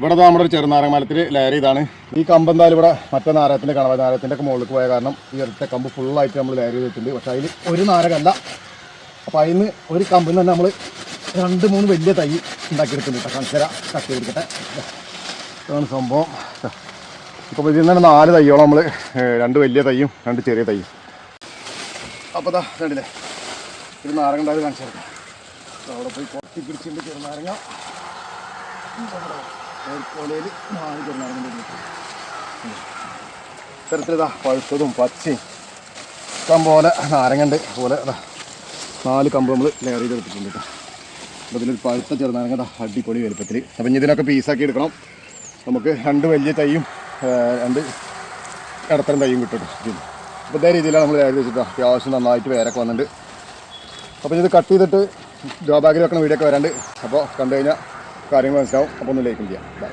ഇവിടെ നമ്മുടെ ഒരു ചെറുനാരങ്ങ ലയറി ചെയ്താണ്. ഈ കമ്പ് എന്തായാലും ഇവിടെ മറ്റേ നാരകത്തിന്റെ കണവ നാരകത്തിന്റെ ഒക്കെ മുകളിലേക്ക് പോയ കാരണം ഈ ഒറ്റ കമ്പ് ഫുള്ളായിട്ട് നമ്മൾ ലെയർ ചെയ്തിട്ടുണ്ട് പക്ഷേ അതിൽ ഒരു നാരകല്ല. അപ്പോൾ അതിൽ ഒരു കമ്പിൽ നിന്ന് തന്നെ നമ്മൾ രണ്ട് മൂന്ന് വലിയ തൈ ഉണ്ടാക്കിയെടുക്കുന്നുണ്ട്. കേട്ടോ കൺസര കട്ട് ഇതാണ് സംഭവം. ഇപ്പോൾ ഇതിൽ നിന്ന് നാല് തൈയോളം നമ്മൾ രണ്ട് വലിയ തൈയും രണ്ട് ചെറിയ തൈയും. അപ്പോൾ ഇതാ കണ്ടില്ലേ? ഒരു നാരങ്ങ ഉണ്ടായത് കാണിച്ചു അവിടെ പോയി കൊത്തി പിടിച്ചിട്ടുണ്ട് ചെറുനാരങ്ങ. കോലയിൽ നാല് ചെറുനാരങ്ങ ഇത്തരത്തിലിതാ പഴുത്തതും പച്ചയും. ഇഷ്ടം പോലെ നാരങ്ങണ്ട്. അതുപോലെ നാല് കമ്പ് നമ്മൾ ലെയർ ചെയ്തെടുത്തിട്ടുണ്ട് കേട്ടോ. അപ്പോൾ ഇതിലൊരു പഴുത്ത ചെറുനാരങ്ങ അടിപൊളി വലുപ്പത്തിൽ അപ്പം ഇതിനൊക്കെ പീസാക്കി എടുക്കണം. നമുക്ക് രണ്ട് വലിയ തൈയും രണ്ട് ഇടത്തരം തൈയും കിട്ടും ഇതിൽ അപ്പോൾ ഇതേ രീതിയിലാണ് നമ്മൾ ലെയർ വെച്ചിട്ട് അത്യാവശ്യം നന്നായിട്ട് വേരൊക്കെ വന്നിട്ടുണ്ട്. അപ്പോൾ ഇത് കട്ട് ചെയ്തിട്ട് ജോ ബാഗിൽ വെക്കണം വീഡിയോ ഒക്കെ വരാണ്ട്. അപ്പോൾ കണ്ടു കഴിഞ്ഞാൽ കാര്യങ്ങൾ മനസ്സിലാവും. അപ്പോൾ ഒന്ന് ലൈക്കും ചെയ്യാം. ബൈ